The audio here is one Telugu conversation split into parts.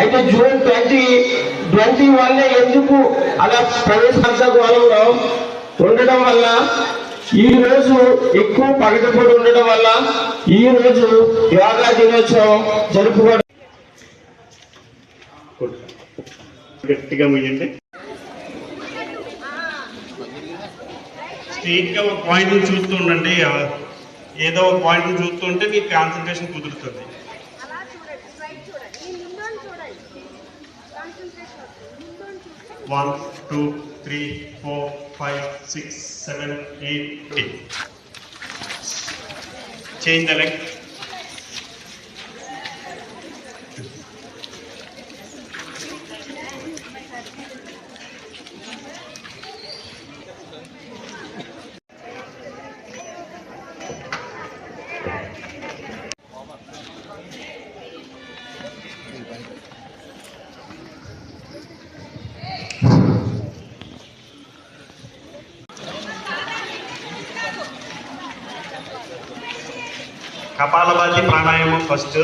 అయితే జూన్ ట్వంటీ ట్వంటీ వన్ ఎందుకు అలా ప్రవేశించగలంలో ఉండడం వల్ల? ఈ రోజు ఎక్కువ పగటిపడి ఉండడం వల్ల ఈ రోజు యోగా దినోత్సవం జరుపుకోవడం గట్టిగా ముయ్యండి. స్ట్రీట్గా ఒక పాయింట్ చూస్తూ ఉండండి. ఏదో ఒక పాయింట్ చూస్తుంటే మీకు కాన్సన్ట్రేషన్ కుదురుతుంది. 1, 2, 3, 4, 5, 6, 7, 8, 10. Change the leg. కపాలభాతి ప్రాణాయామం ఫస్ట్.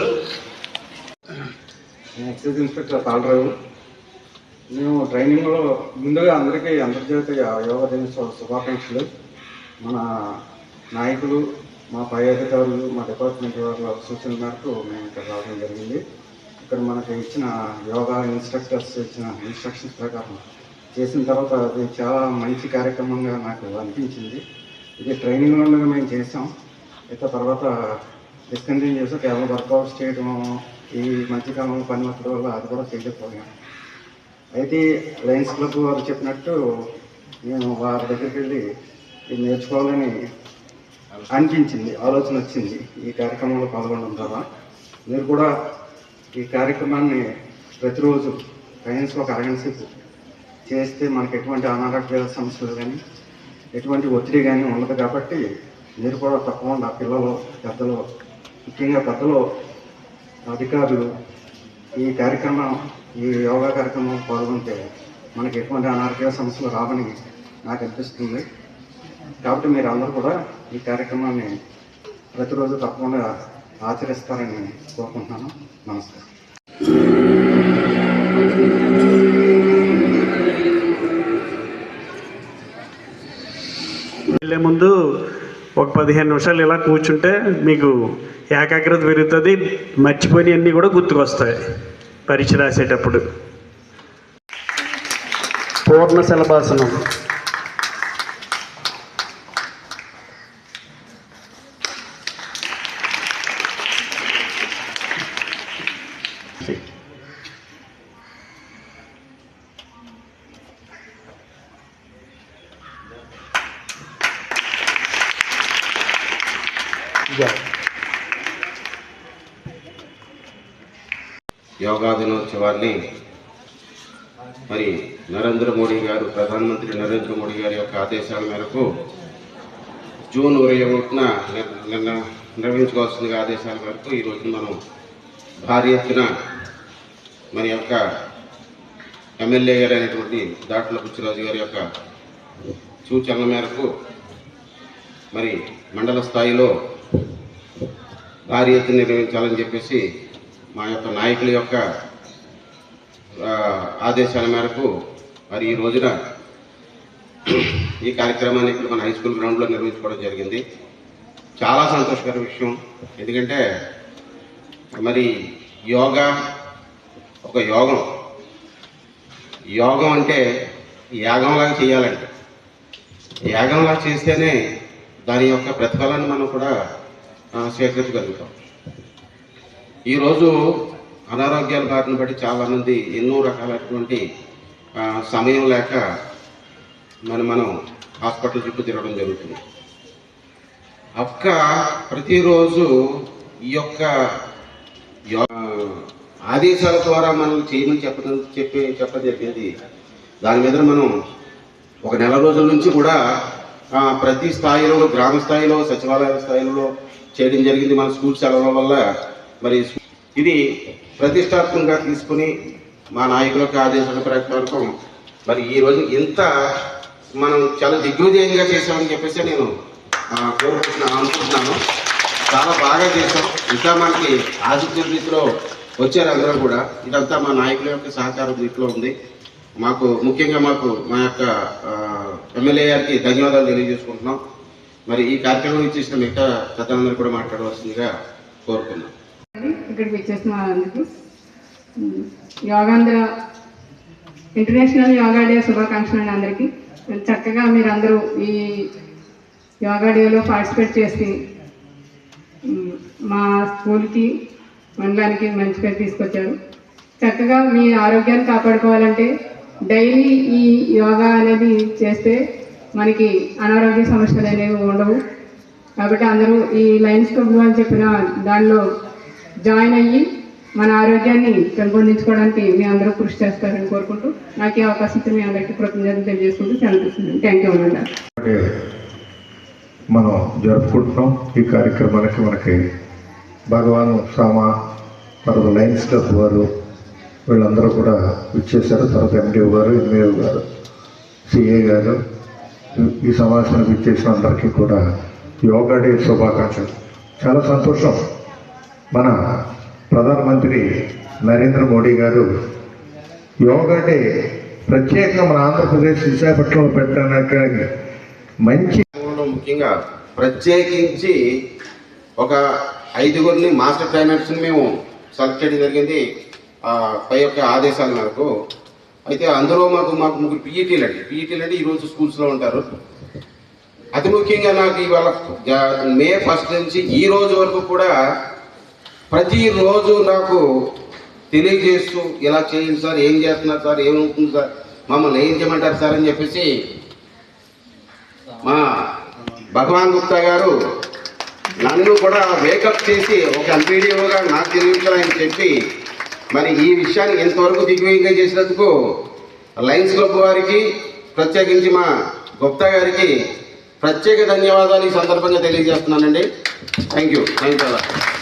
నేను ఎక్సైజ్ ఇన్స్పెక్టర్ తాళరావు మేము ట్రైనింగ్లో ముందుగా అందరికీ అంతర్జాతీయ యోగా దినోత్సవ శుభాకాంక్షలు. మన నాయకులు మా పై అధికారులు మా డిపార్ట్మెంట్ వాళ్ళ సూచన మేరకు మేము ఇక్కడ రావడం జరిగింది. ఇక్కడ మనకి ఇచ్చిన యోగా ఇన్స్ట్రక్టర్స్ ఇచ్చిన ఇన్స్ట్రక్షన్స్ ప్రకారం చేసిన తర్వాత అది చాలా మంచి కార్యక్రమంగా నాకు అనిపించింది. ఇది ట్రైనింగ్లో ఉండగా మేము చేసాం ఇక తర్వాత డిస్కంటిన్యూ చేసి కేవలం వర్కౌట్స్ చేయడం ఈ మధ్యకాలంలో పని ఒత్తిడి వల్ల అది కూడా చేయలేకపోయాను అయితే లయన్స్ క్లబ్ వారు చెప్పినట్టు నేను వారి దగ్గరికి వెళ్ళి ఇది నేర్చుకోవాలని అనిపించింది ఆలోచన వచ్చింది. ఈ కార్యక్రమంలో పాల్గొనడం ద్వారా మీరు కూడా ఈ కార్యక్రమాన్ని ప్రతిరోజు సైన్స్లో ఒక అరగంట సేపు చేస్తే మనకు ఎటువంటి అనారోగ్య సమస్యలు కానీ ఎటువంటి ఒత్తిడి కానీ ఉండదు కాబట్టి మీరు కూడా తప్పకుండా పిల్లలు పెద్దలు ముఖ్యంగా పెద్దలు అధికారులు ఈ కార్యక్రమం ఈ యోగా కార్యక్రమం పాల్గొంటే మనకి ఎటువంటి అనారోగ్య సమస్యలు రావని నాకు అనిపిస్తుంది. కాబట్టి మీరు అందరూ కూడా ఈ కార్యక్రమాన్ని ప్రతిరోజు తప్పకుండా ఆచరిస్తారని కోరుకుంటున్నాను. నమస్కారం. వెళ్ళే ముందు ఒక పదిహేను నిమిషాలు ఇలా కూర్చుంటే మీకు ఏకాగ్రత పెరుగుతుంది మర్చిపోయిన అన్నీ కూడా గుర్తుకొస్తాయి పరీక్ష రాసేటప్పుడు. పూర్ణ శలభాసనం. యోగా దినోత్సవాన్ని మరి నరేంద్ర మోడీ గారు ప్రధానమంత్రి నరేంద్ర మోడీ గారి యొక్క ఆదేశాల మేరకు జూన్ ఇరవై ఒకటిన నిన్న నిర్వహించుకోవాల్సిన ఆదేశాల మేరకు ఈ మనం భారీ ఎత్తున మన యొక్క ఎమ్మెల్యే గారు అయినటువంటి దాట్ల పుచ్చిరాజు గారి యొక్క సూచనల మేరకు మరి మండల స్థాయిలో భారీ ఎత్తున నిర్వహించాలని చెప్పేసి మా యొక్క నాయకుల యొక్క ఆదేశాల మేరకు మరి ఈ రోజున ఈ కార్యక్రమాన్ని ఇక్కడ మన హై స్కూల్ గ్రౌండ్లో నిర్వహించుకోవడం జరిగింది. చాలా సంతోషకర విషయం. ఎందుకంటే మరి యోగా ఒక యోగం. యోగం అంటే యాగంలాగా చేయాలంటే. యాగంలాగా చేస్తేనే దాని యొక్క ప్రతిఫలాన్ని మనం కూడా స్వీకరించగలుగుతాం. ఈరోజు అనారోగ్యాల బారిన బట్టి చాలామంది ఎన్నో రకాలైనటువంటి సమయం లేక మనం మనం హాస్పిటల్ చుట్టూ తిరగడం జరుగుతుంది. అక్క ప్రతిరోజు ఈ యొక్క ఆదేశాల ద్వారా మనం చేయమని చెప్పడం చెప్పి చెప్పడం జరిగింది. దాని మీద మనం ఒక నెల రోజుల నుంచి కూడా ప్రతి స్థాయిలో గ్రామ స్థాయిలో సచివాలయ స్థాయిలో చేయడం జరిగింది. మన స్కూల్ సెలవుల వల్ల మరి ఇది ప్రతిష్టాత్మకంగా తీసుకుని మా నాయకుల యొక్క ఆదేశాల ప్రకారం మరి ఈ రోజు ఇంత మనం చాలా దిగ్విజయంగా చేసామని చెప్పేసి నేను కోరుకుంటున్నాను అనుకుంటున్నాను. చాలా బాగా చేసాం ఇంకా మనకి ఆసక్తి రీతిలో వచ్చారు అందరూ కూడా. ఇదంతా మా నాయకుల యొక్క సహకారం దీంట్లో ఉంది. మాకు ముఖ్యంగా మాకు మా యొక్క ఎమ్మెల్యే గారికి ధన్యవాదాలు తెలియజేసుకుంటున్నాం. మరి ఈ కార్యక్రమం ఇచ్చేసిన మిగతా పెద్దలందరూ కూడా మాట్లాడవలసిందిగా కోరుకున్నాం ఇక్కడికి ఇచ్చేసిన యోగాంధ్ర ఇంటర్నేషనల్ యోగా డే శుభాకాంక్షలు అందరికీ. చక్కగా మీరందరూ ఈ యోగా డేలో పార్టిసిపేట్ చేసి మా స్కూల్కి మండలానికి మంచి పేరు తీసుకొచ్చారు. చక్కగా మీ ఆరోగ్యాన్ని కాపాడుకోవాలంటే డైలీ ఈ యోగా అనేది చేస్తే మనకి అనారోగ్య సమస్యలు అనేవి ఉండవు. కాబట్టి అందరూ ఈ లైన్స్ క్లబ్ అని చెప్పిన దానిలో జాయిన్ అయ్యి మన ఆరోగ్యాన్ని పెంపొందించుకోవడానికి మీ అందరూ కృషి చేస్తారని కోరుకుంటూ నాకు ఈ అవకాశం మీ అందరికీ కృతజ్ఞతలు తెలియజేసుకుంటూ సెలవు థ్యాంక్ యూ అన్నమాట మనం జరుపుకుంటున్నాం ఈ కార్యక్రమానికి మనకి భగవాన్ సామ తర్వాత లైన్స్ క్లబ్ వారు వీళ్ళందరూ కూడా ఇచ్చేశారు తర్వాత ఎండిఓ గారు ఎంఏఓ గారు సిఏ గారు ఈ- సమావేశానికి ఇచ్చేసిన అందరికీ కూడా యోగా డే శుభాకాంక్షలు. చాలా సంతోషం. మన ప్రధానమంత్రి నరేంద్ర మోడీ గారు యోగా డే ప్రత్యేకంగా మన ఆంధ్రప్రదేశ్ విశాఖపట్నంలో పెట్టడానికి మంచి ముఖ్యంగా ప్రత్యేకించి ఒక ఐదుగురిని మాస్టర్ ట్రైనర్స్ని మేము సెలెక్ట్ చేయడం జరిగింది. పై యొక్క ఆదేశాల మేరకు అయితే అందులో మాకు మాకు ముగ్గురు పీఈటీలు అండి. పీఈటీలు అంటే ఈరోజు స్కూల్స్లో ఉంటారు. అతి ముఖ్యంగా నాకు ఇవాళ మే ఫస్ట్ నుంచి ఈ రోజు వరకు కూడా ప్రతిరోజు నాకు తెలియజేస్తూ ఇలా చేయండి సార్ ఏం చేస్తున్నారు సార్ ఏమవుతుంది సార్ మమ్మల్ని ఏం చేయమంటారు సార్ అని చెప్పేసి మా భగవాన్ గుప్తా గారు నన్ను కూడా వేకప్ చేసి ఒక ఎంపీడీఓగా నాకు తెలియదు ఆయన చెప్పి మరి ఈ విషయాన్ని ఎంతవరకు దిగ్విజయంగా చేసినందుకు లయన్స్ క్లబ్ వారికి ప్రత్యేకించి మా గుప్తా గారికి ప్రత్యేక ధన్యవాదాలు ఈ సందర్భంగా తెలియజేస్తున్నానండి. Thank you thank you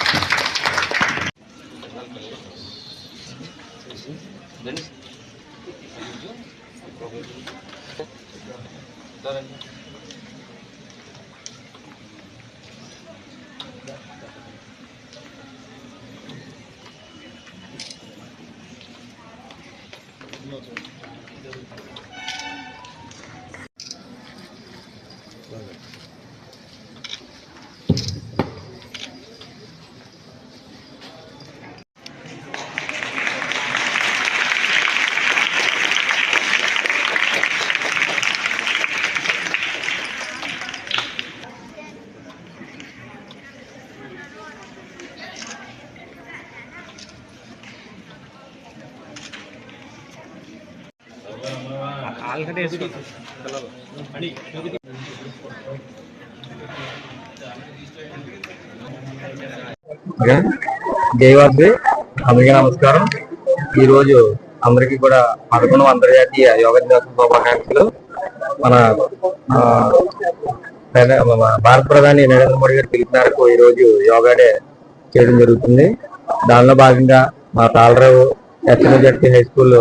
okay. జయవాద్రి అందరికీ నమస్కారం. ఈరోజు అందరికీ కూడా పదకొండు అంతర్జాతీయ యోగ దినోత్సవ శుభాకాంక్షలు. మన భారత ప్రధాని నరేంద్ర మోడీ గారి పిలుపు మేరకు ఈరోజు యోగా డే చేయడం జరుగుతుంది. దానిలో భాగంగా మా తాళరావు SNZP high school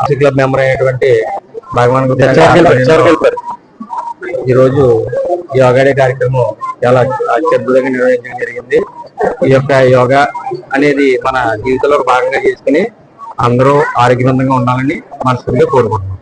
RC club member అయినటువంటి భగవాన్ ఈరోజు ఈ యోగా డే కార్యక్రమం చాలా అత్యద్భుతంగా నిర్వహించడం జరిగింది. ఈ యొక్క యోగా అనేది మన జీవితంలో భాగంగా చేసుకుని అందరూ ఆరోగ్యవంతంగా ఉండాలని మనస్ఫూర్తిగా కోరుకుంటున్నాం.